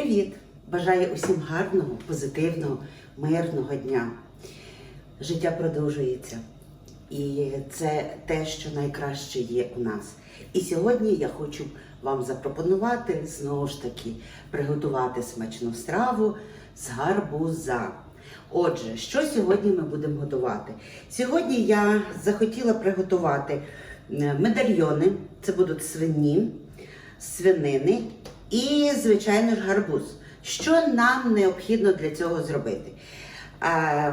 Привіт! Бажаю усім гарного, позитивного, мирного дня. Життя продовжується. І це те, що найкраще є у нас. І сьогодні я хочу вам запропонувати знову ж таки приготувати смачну страву з гарбуза. Отже, що сьогодні ми будемо готувати? Сьогодні я захотіла приготувати е, медальйони, це будуть свині, свинини і, звичайно ж, гарбуз. Що нам необхідно для цього зробити?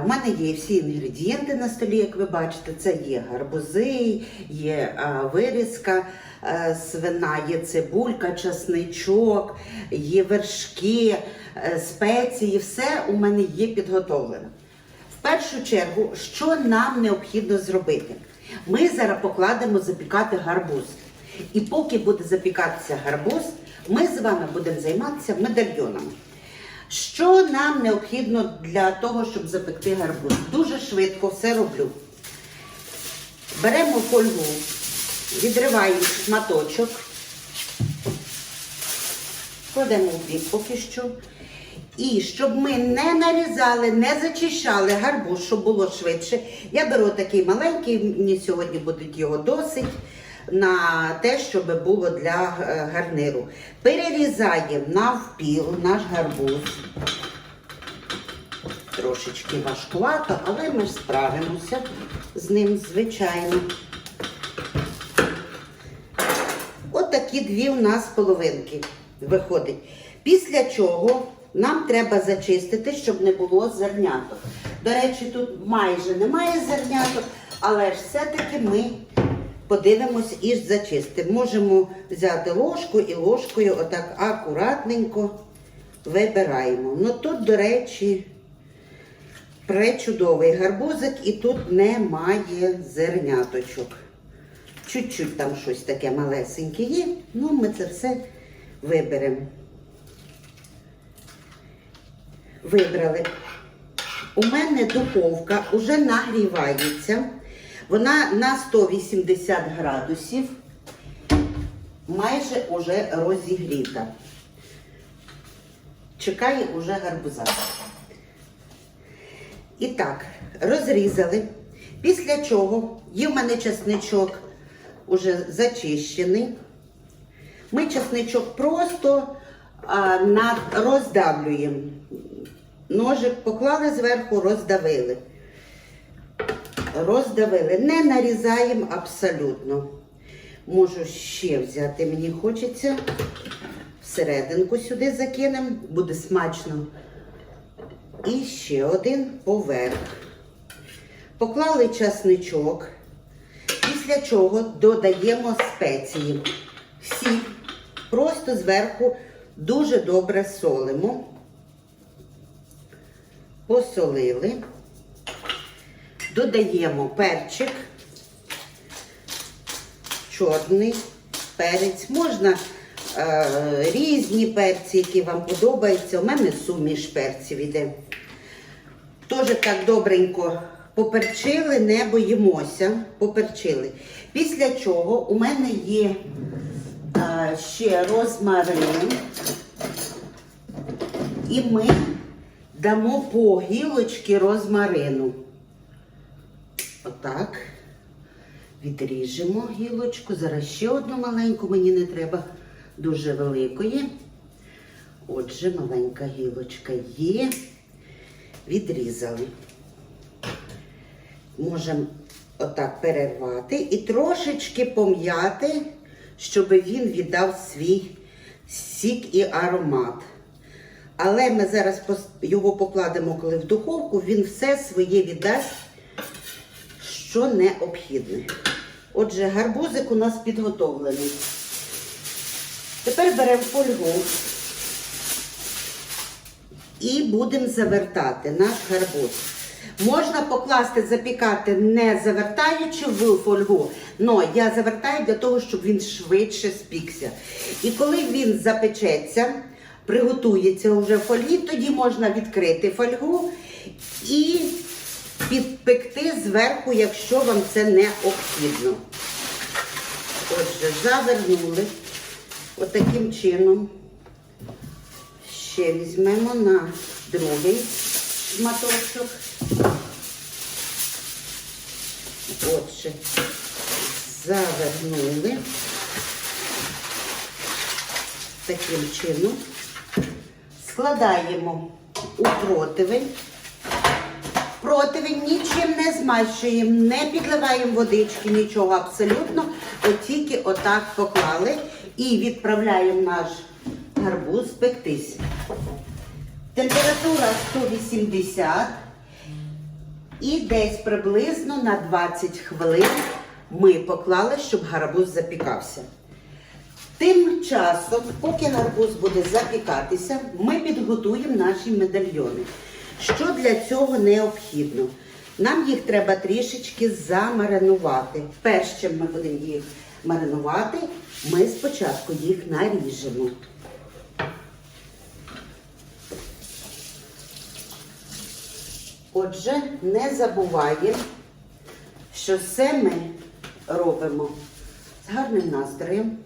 В мене є всі інгредієнти на столі, як ви бачите. Це є гарбузи, є вирізка а, свина, є цибулька, часничок, є вершки, е, спеції. Все у мене є підготовлено. В першу чергу, що нам необхідно зробити? Ми зараз покладемо запікати гарбуз. І поки буде запікатися гарбуз, ми з вами будемо займатися медальйонами. Що нам необхідно для того, щоб запекти гарбуз? Дуже швидко все роблю. Беремо фольгу, відриваємо шматочок, кладемо в бік поки що. І щоб ми не нарізали, не зачищали гарбуз, щоб було швидше. Я беру такий маленький, мені сьогодні буде його досить на те, щоб було для е, гарниру. Перерізаємо навпіл наш гарбуз. Трошечки важкувато, але ми ж справимося з ним, звичайно. От такі дві у нас половинки виходить. Після чого нам треба зачистити, щоб не було зерняток. До речі, тут майже немає зерняток, але ж все-таки ми подивимось і зачистимо. Можемо взяти ложку і ложкою отак акуратненько вибираємо. Ну тут, до речі, пречудовий гарбузик і тут немає зерняточок. Чуть-чуть там щось таке малесеньке є, ну ми це все виберемо. Вибрали. У мене духовка вже нагрівається. Вона на 180 градусів, майже уже розігріта. Чекає уже гарбуза. І так, розрізали. Після чого є в мене чесничок уже зачищений. Ми чесничок просто а, роздавлюємо. Ножик поклали зверху, роздавили. Роздавили. Не нарізаємо абсолютно. Можу ще взяти, мені хочеться. Всерединку сюди закинемо, буде смачно. І ще один поверх. Поклали часничок, після чого додаємо спеції. Всі просто зверху дуже добре солимо. Посолили. Додаємо перчик, чорний перець. Можна е, різні перці, які вам подобаються. У мене суміш перців іде. Теж так добренько поперчили, не боїмося, поперчили. Після чого у мене є е, ще розмарин. І ми дамо по гілочки розмарину. Отак. Відріжемо гілочку. Зараз ще одну маленьку, мені не треба дуже великої. Отже, маленька гілочка є. Відрізали. Можемо отак перервати і трошечки пом'яти, щоб він віддав свій сік і аромат. Але ми зараз його покладемо, коли в духовку, він все своє віддасть, що необхідне. Отже, гарбузик у нас підготовлений. Тепер беремо фольгу і будемо завертати наш гарбуз. Можна покласти, запікати не завертаючи в фольгу, але я завертаю для того, щоб він швидше спікся. І коли він запечеться, приготується вже в фольгі, тоді можна відкрити фольгу і підпекти зверху, якщо вам це необхідно. Отже, завернули отаким чином. ще візьмемо на другий шматочок. Отже, завернули таким чином. Складаємо у противень. Противень нічим не змащуємо, не підливаємо водички, нічого абсолютно. От тільки отак поклали і відправляємо наш гарбуз пектись. Температура 180 і десь приблизно на 20 хвилин ми поклали, щоб гарбуз запікався. Тим часом, поки гарбуз буде запікатися, ми підготуємо наші медальйони. Що для цього необхідно? Нам їх треба трішечки замаринувати. Перш чим ми будемо їх маринувати, ми спочатку їх наріжемо. Отже, не забуваємо, що все ми робимо з гарним настроєм,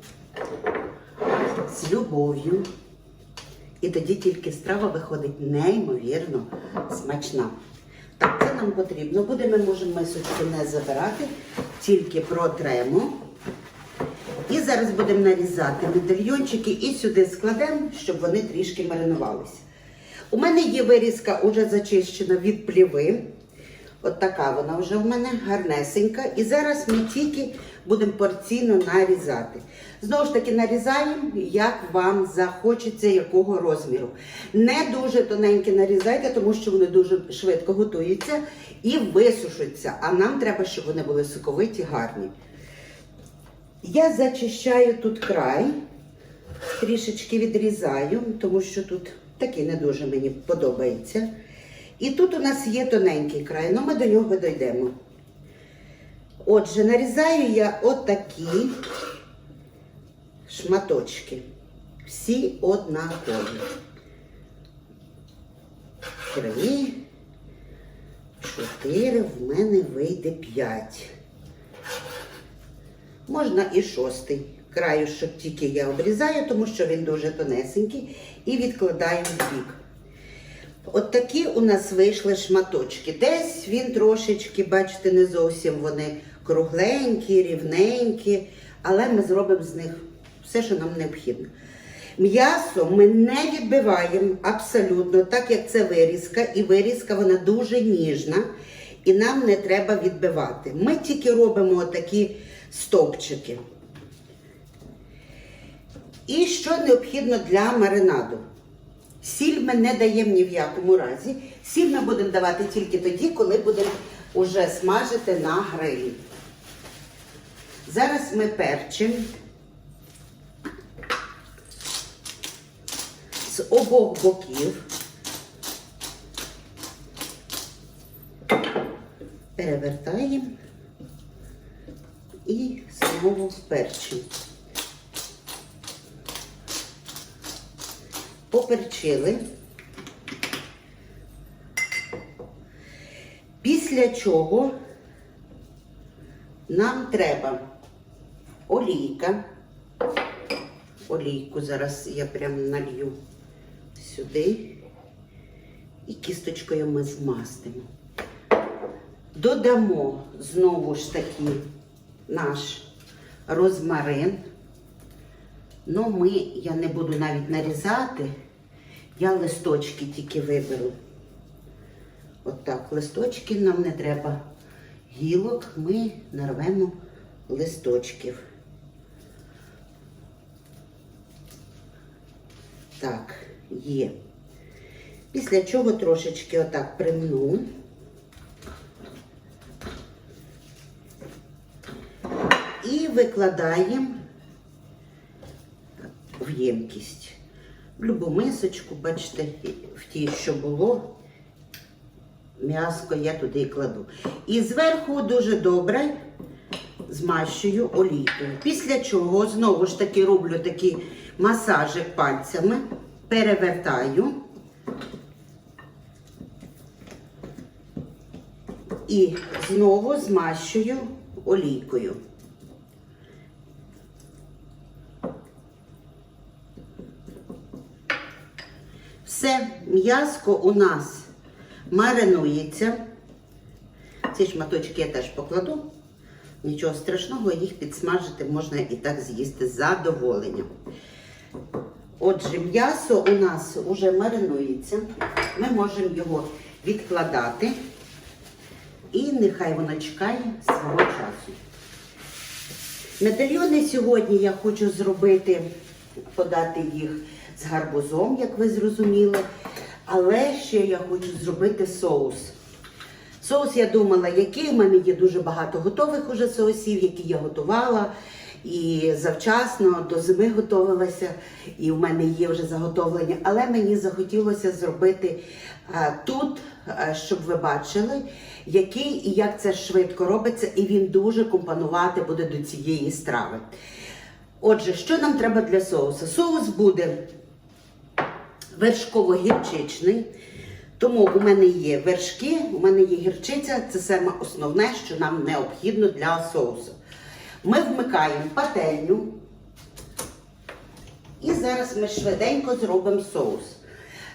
з любов'ю. І тоді тільки страва виходить неймовірно смачна. Так, це нам потрібно. Буде ми можемо мисочку не забирати, тільки протремо. І зараз будемо нарізати медальйончики і сюди складемо, щоб вони трішки маринувалися. У мене є вирізка уже зачищена від пліви. От така вона вже в мене гарнесенька. І зараз ми тільки будемо порційно нарізати. Знову ж таки, нарізаємо, як вам захочеться, якого розміру. Не дуже тоненькі нарізайте, тому що вони дуже швидко готуються і висушуються. А нам треба, щоб вони були соковиті, гарні. Я зачищаю тут край, трішечки відрізаю, тому що тут такий не дуже мені подобається. І тут у нас є тоненький край, але ми до нього дійдемо. Отже, нарізаю я отакі шматочки. Всі однакові. Три, чотири, в мене вийде п'ять. Можна і шостий. Краю, щоб тільки я обрізаю, тому що він дуже тонесенький, і відкладаю в бік. От такі у нас вийшли шматочки. Десь він трошечки, бачите, не зовсім вони кругленькі, рівненькі, але ми зробимо з них все, що нам необхідно. М'ясо ми не відбиваємо абсолютно, так як це вирізка, і вирізка вона дуже ніжна, і нам не треба відбивати. Ми тільки робимо такі стовпчики. І що необхідно для маринаду? Сіль ми не даємо ні в якому разі. Сіль ми будемо давати тільки тоді, коли будемо уже смажити на грилі. Зараз ми перчимо з обох боків. Перевертаємо і знову перчимо. поперчили. Після чого нам треба олійка. Олійку зараз я прям налью сюди і кісточкою ми змастимо. Додамо знову ж таки наш розмарин. Ну, ми, я не буду навіть нарізати, я листочки тільки виберу. От так, листочки нам не треба гілок, ми нарвемо листочків. Так, є. Після чого трошечки отак примну. І викладаємо в ємкість. В любу мисочку, бачите, в тій, що було, м'яско я туди і кладу. І зверху дуже добре змащую олійкою. Після чого знову ж таки роблю такий масажик пальцями, перевертаю. І знову змащую олійкою. Все, м'яско у нас маринується. Ці шматочки я теж покладу. Нічого страшного, їх підсмажити можна і так з'їсти з задоволенням. Отже, м'ясо у нас вже маринується. Ми можемо його відкладати. І нехай воно чекає свого часу. Медальйони сьогодні я хочу зробити, подати їх з гарбузом, як ви зрозуміли. Але ще я хочу зробити соус. Соус я думала, який у мене є дуже багато готових уже соусів, які я готувала. І завчасно до зими готувалася, і в мене є вже заготовлення. Але мені захотілося зробити тут, щоб ви бачили, який і як це швидко робиться, і він дуже компонувати буде до цієї страви. Отже, що нам треба для соусу? Соус буде вершково-гірчичний. Тому у мене є вершки, у мене є гірчиця, це саме основне, що нам необхідно для соусу. Ми вмикаємо пательню. І зараз ми швиденько зробимо соус.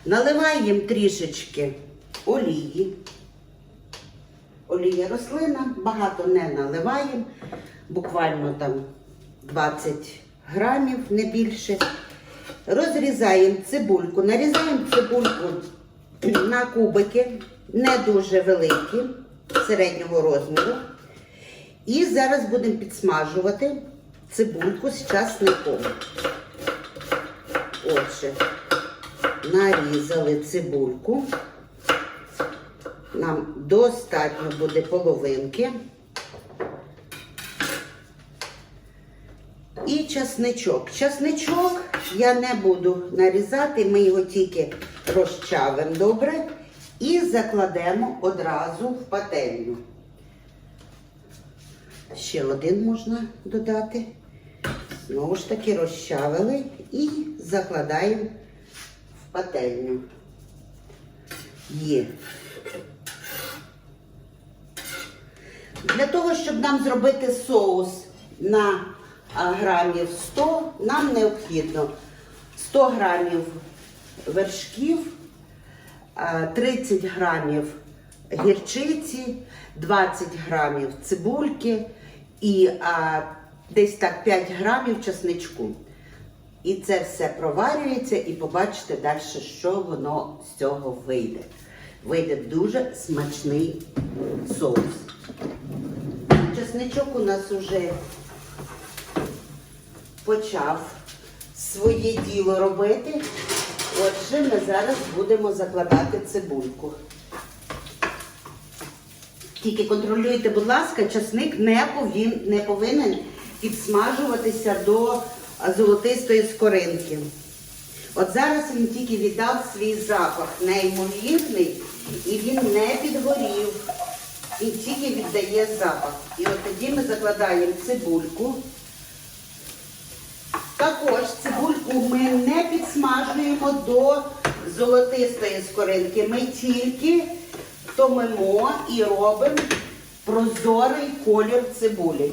Наливаємо трішечки олії. Олія рослина, багато не наливаємо, буквально там 20 грамів, не більше. Розрізаємо цибульку, нарізаємо цибульку на кубики, не дуже великі, середнього розміру. І зараз будемо підсмажувати цибульку з часником. Отже, нарізали цибульку. Нам достатньо буде половинки. І часничок. Часничок я не буду нарізати, ми його тільки розчавимо добре і закладемо одразу в пательню. Ще один можна додати. Знову ж таки розчавили і закладаємо в пательню. Є. Для того, щоб нам зробити соус на грамів 100, нам необхідно 100 грамів вершків, 30 грамів гірчиці, 20 грамів цибульки і а, десь так 5 грамів чесничку. І це все проварюється, і побачите далі, що воно з цього вийде. Вийде дуже смачний соус. Чесничок у нас вже почав своє діло робити. Отже, ми зараз будемо закладати цибульку. Тільки контролюйте, будь ласка, часник не повинен, не повинен підсмажуватися до золотистої скоринки. От зараз він тільки віддав свій запах неймовірний і він не підгорів. Він тільки віддає запах. І от тоді ми закладаємо цибульку. Також цибульку ми не підсмажуємо до золотистої скоринки. Ми тільки томимо і робимо прозорий колір цибулі.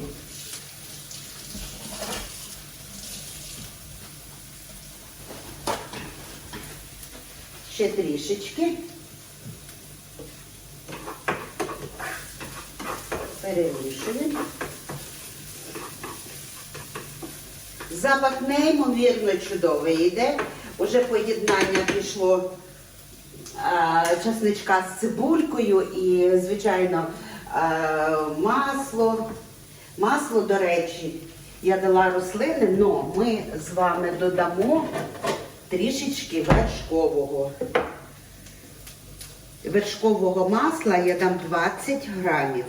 Ще трішечки. Перемішуємо. Запах неймовірно чудовий йде. Уже поєднання пішло часничка з цибулькою і, звичайно, масло. Масло, до речі, я дала рослини, але ми з вами додамо трішечки вершкового. Вершкового масла я дам 20 грамів.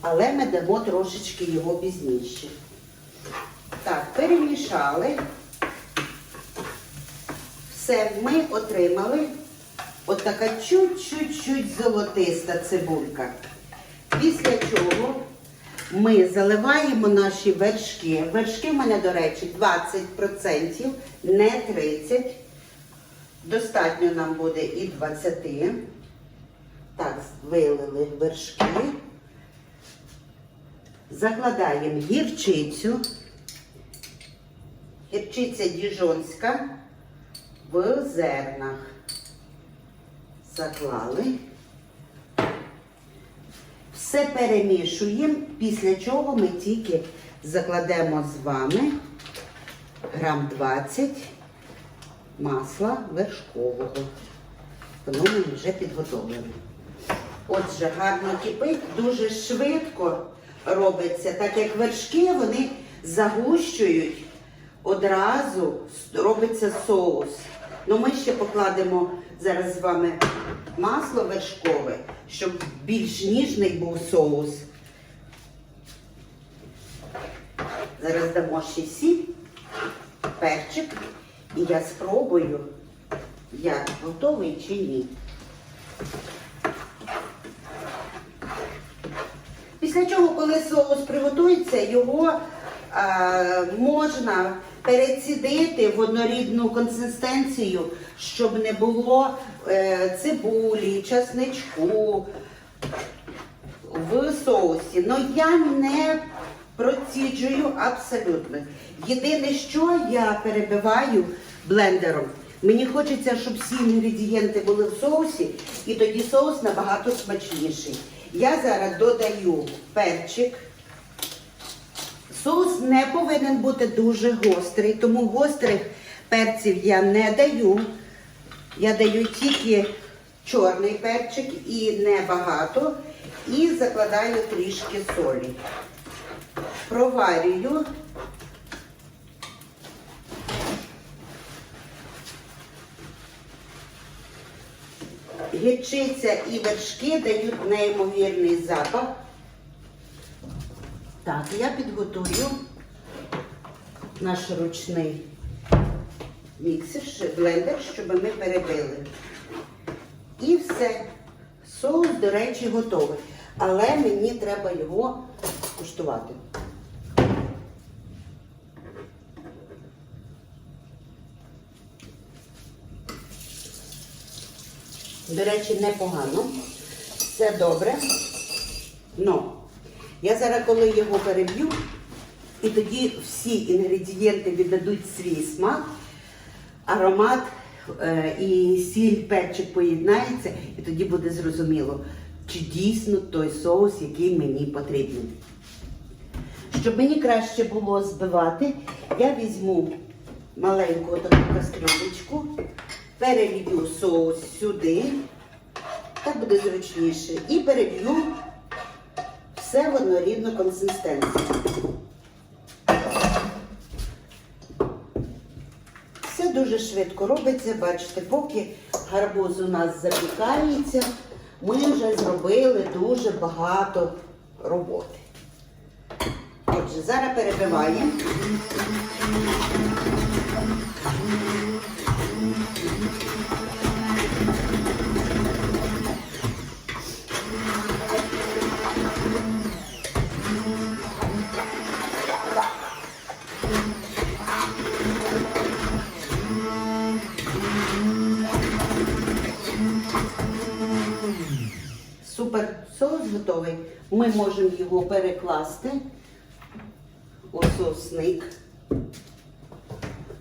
Але ми дамо трошечки його пізніше. Так, перемішали. Все, ми отримали отака чуть-чуть-чуть золотиста цибулька. Після чого ми заливаємо наші вершки. Вершки в мене, до речі, 20%, не 30%. Достатньо нам буде і 20. Так, вилили вершки. Закладаємо гірчицю. гірчиця діжонська в зернах. Заклали. Все перемішуємо, після чого ми тільки закладемо з вами грам 20 масла вершкового. Воно мене вже підготовлене. Отже, гарно кипить, дуже швидко робиться, так як вершки вони загущують, одразу робиться соус. Ну ми ще покладемо зараз з вами масло вершкове, щоб більш ніжний був соус. Зараз дамо ще сіль, перчик, і я спробую, як готовий чи ні. Після чого, коли соус приготується, його е, можна перецідити в однорідну консистенцію, щоб не було е, цибулі, часничку в соусі. Но я не проціджую абсолютно. Єдине, що я перебиваю блендером. Мені хочеться, щоб всі інгредієнти були в соусі, і тоді соус набагато смачніший. Я зараз додаю перчик. Соус не повинен бути дуже гострий, тому гострих перців я не даю. Я даю тільки чорний перчик і небагато. І закладаю трішки солі. Проварюю. Гірчиця і вершки дають неймовірний запах. Так, я підготую наш ручний міксер, блендер, щоб ми перебили. І все. Соус, до речі, готовий. Але мені треба його куштувати. До речі, непогано. Все добре. Но я зараз, коли його переб'ю, і тоді всі інгредієнти віддадуть свій смак, аромат е, і сіль, перчик поєднається, і тоді буде зрозуміло, чи дійсно той соус, який мені потрібен. Щоб мені краще було збивати, я візьму маленьку таку кастрюлечку, перелью соус сюди, так буде зручніше, і перелью все в однорідну консистенцію. Все дуже швидко робиться, бачите, поки гарбуз у нас запікається, ми вже зробили дуже багато роботи. Отже, зараз перебиваємо. Ми можемо його перекласти у соусник.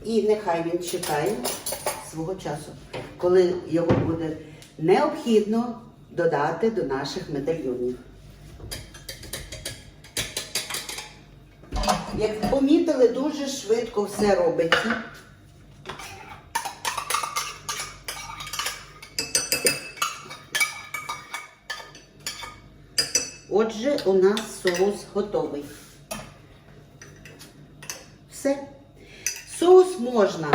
І нехай він чекає свого часу, коли його буде необхідно додати до наших медальйонів. Як помітили, дуже швидко все робиться. Отже, у нас соус готовий. Все. Соус можна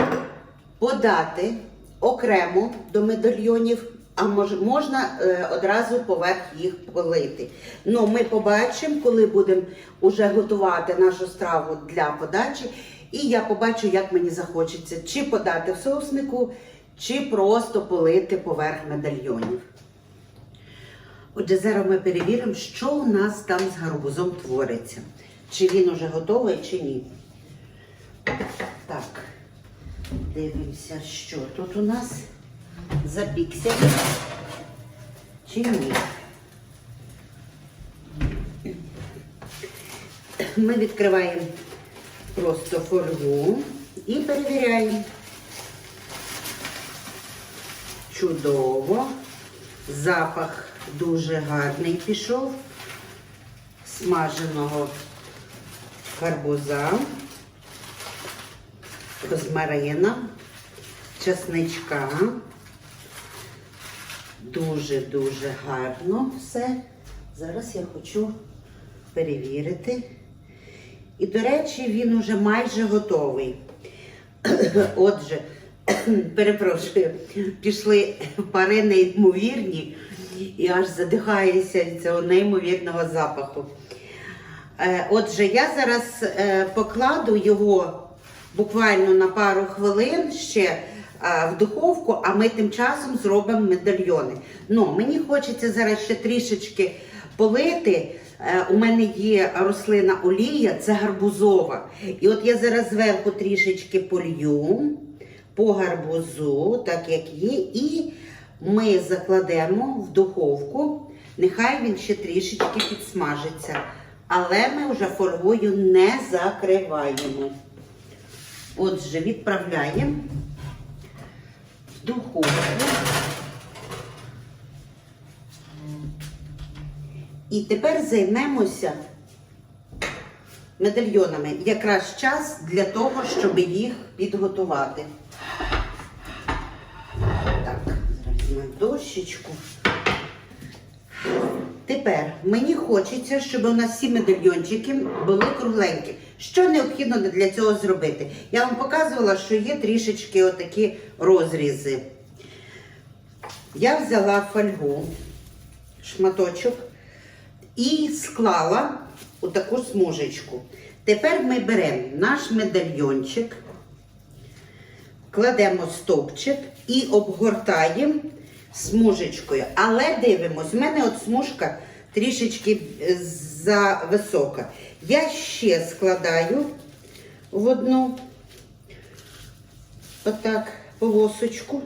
подати окремо до медальйонів, а мож, можна е, одразу поверх їх полити. Ну, ми побачимо, коли будемо уже готувати нашу страву для подачі. І я побачу, як мені захочеться, чи подати в соуснику, чи просто полити поверх медальйонів. Отже, зараз ми перевіримо, що у нас там з гарбузом твориться. Чи він уже готовий, чи ні. Так, дивимося, що тут у нас запікся чи ні. Ми відкриваємо просто фольгу І перевіряємо. Чудово. Запах дуже гарний пішов. Смаженого гарбуза, розмарина, чесничка. Дуже-дуже гарно все. Зараз я хочу перевірити. І, до речі, він уже майже готовий. Отже, перепрошую, пішли пари неймовірні і аж задихаюся від цього неймовірного запаху. Е, Отже, я зараз е, покладу його буквально на пару хвилин ще е, в духовку, а ми тим часом зробимо медальйони. Ну, мені хочеться зараз ще трішечки полити. У мене є рослина олія, це гарбузова. І от я зараз зверху трішечки полью по гарбузу, так як є, і ми закладемо в духовку. Нехай він ще трішечки підсмажиться. Але ми вже фольгою не закриваємо. Отже, відправляємо в духовку. І тепер займемося медальйонами. Якраз час для того, щоб їх підготувати. Так, зараз візьмемо дощечку. Тепер мені хочеться, щоб у нас всі медальйончики були кругленькі. Що необхідно для цього зробити? Я вам показувала, що є трішечки отакі розрізи. Я взяла фольгу, шматочок і склала у таку смужечку. Тепер ми беремо наш медальйончик, кладемо стовпчик і обгортаємо смужечкою. Але дивимось, в мене от смужка трішечки е, зависока. Я ще складаю в одну отак полосочку.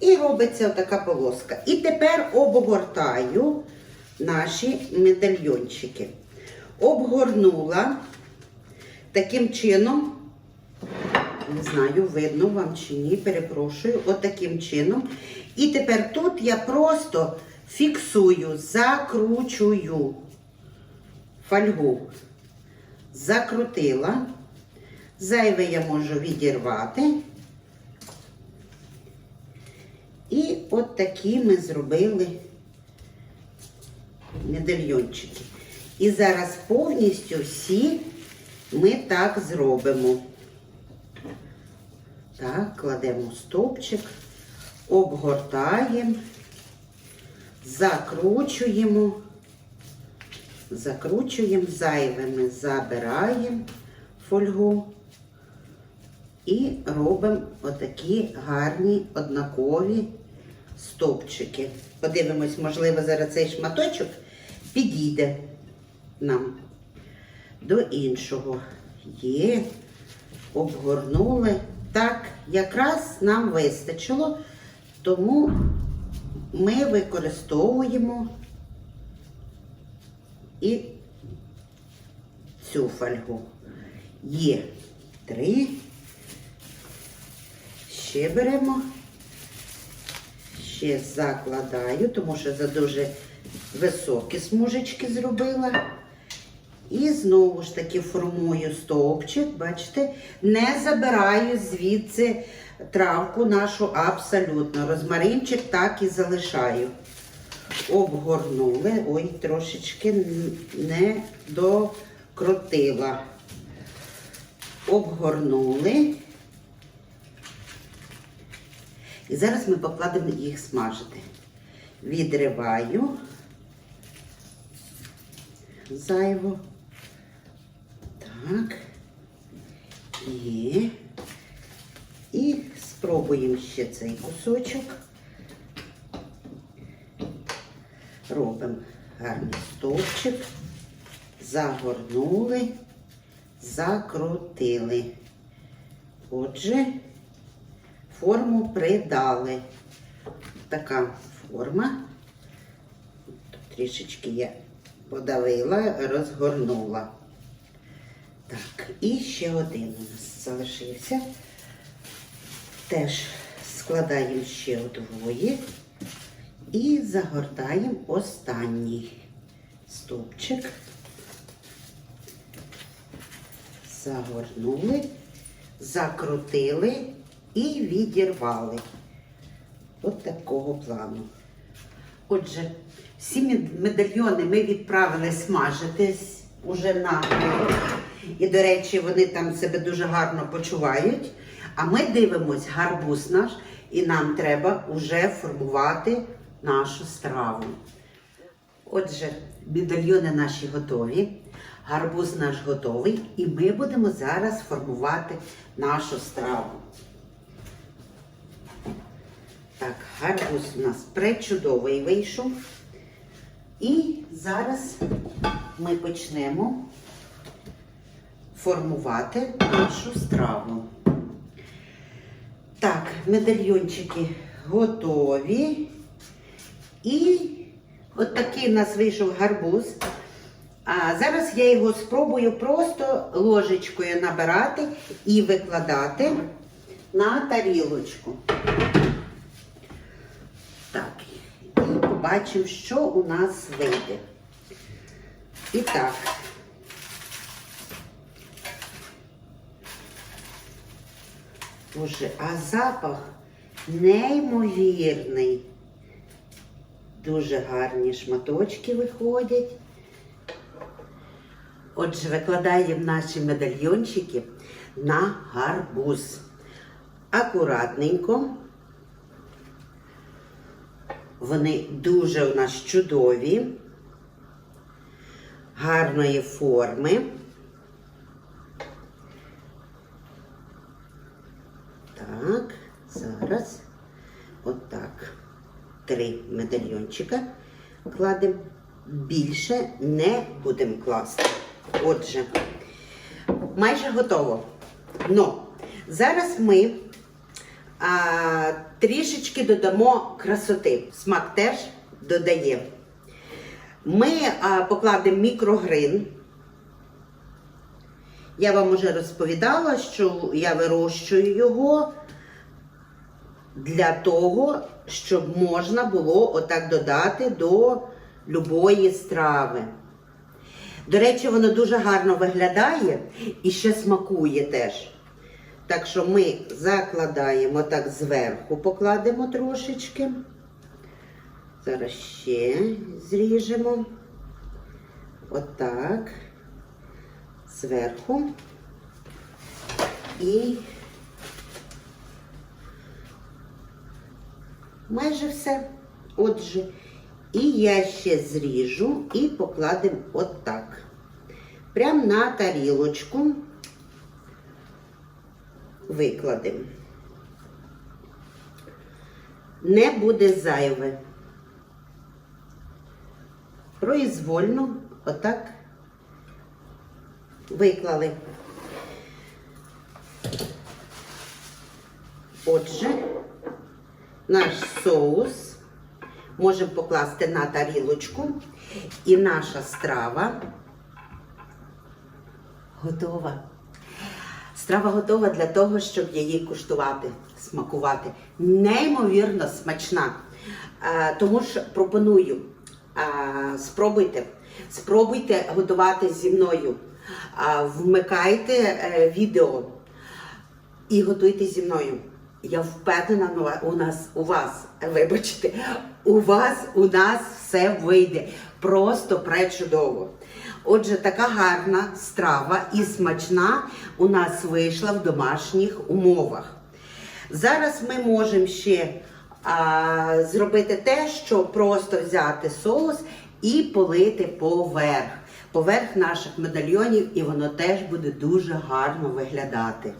І робиться така полоска. І тепер обгортаю наші медальйончики. Обгорнула таким чином, не знаю, видно вам чи ні, перепрошую, от чином. І тепер тут я просто фіксую, закручую фольгу. Закрутила. Зайве я можу відірвати. І от такі ми зробили медальйончики. І зараз повністю всі ми так зробимо. Так, кладемо стовпчик, обгортаємо, закручуємо, закручуємо, зайвими забираємо фольгу і робимо отакі гарні однакові стовпчики. Подивимось, можливо, зараз цей шматочок підійде нам до іншого. Є, обгорнули. Так, якраз нам вистачило, тому ми використовуємо і цю фольгу. Є три. Ще беремо, ще закладаю, тому що за дуже високі смужечки зробила. І знову ж таки формую стовпчик, бачите, не забираю звідси травку нашу абсолютно. Розмаринчик так і залишаю. Обгорнули, ой, трошечки не докрутила. Обгорнули. І зараз ми покладемо їх смажити. Відриваю зайво. Так. І, і спробуємо ще цей кусочок. Робимо гарний стовпчик, загорнули, закрутили. Отже, форму придали. Така форма. Тут трішечки я подавила, розгорнула. Так, і ще один у нас залишився. Теж складаємо ще удвоє і загортаємо останній стовпчик. Загорнули, закрутили і відірвали. От такого плану. Отже, всі медальйони ми відправили смажитись уже на. І, до речі, вони там себе дуже гарно почувають. А ми дивимось гарбуз наш, і нам треба вже формувати нашу страву. Отже, медальйони наші готові, гарбуз наш готовий, і ми будемо зараз формувати нашу страву. Так, гарбуз у нас пречудовий вийшов. І зараз ми почнемо формувати нашу страву. Так, медальйончики готові. І от такий у нас вийшов гарбуз. А зараз я його спробую просто ложечкою набирати і викладати на тарілочку. Так, і побачимо, що у нас вийде. І так. Боже, а запах неймовірний. Дуже гарні шматочки виходять. Отже, викладаємо наші медальйончики на гарбуз. Акуратненько. Вони дуже у нас чудові, гарної форми. Так, зараз отак. Три медальйончика кладемо. Більше не будемо класти. Отже, майже готово. Но зараз ми а, трішечки додамо красоти. Смак теж додає. Ми а, покладемо мікрогрин. Я вам вже розповідала, що я вирощую його для того, щоб можна було отак додати до любої страви. До речі, воно дуже гарно виглядає і ще смакує теж. Так що ми закладаємо так зверху, покладемо трошечки. Зараз ще зріжемо. Отак. Зверху. І майже все. Отже, і я ще зріжу і покладемо отак. Прямо на тарілочку викладемо. Не буде зайве. Произвольно отак виклали. Отже, наш соус можемо покласти на тарілочку, і наша страва готова. Страва готова для того, щоб її куштувати, смакувати. Неймовірно смачна. Е, Тому ж пропоную, е, спробуйте, спробуйте готувати зі мною. Е, Вмикайте відео і готуйте зі мною. Я впевнена ну, у нас, у вас, вибачте, у вас, у нас все вийде. Просто пречудово. Отже, така гарна страва і смачна у нас вийшла в домашніх умовах. Зараз ми можемо ще а, зробити те, що просто взяти соус і полити поверх, поверх наших медальйонів, і воно теж буде дуже гарно виглядати.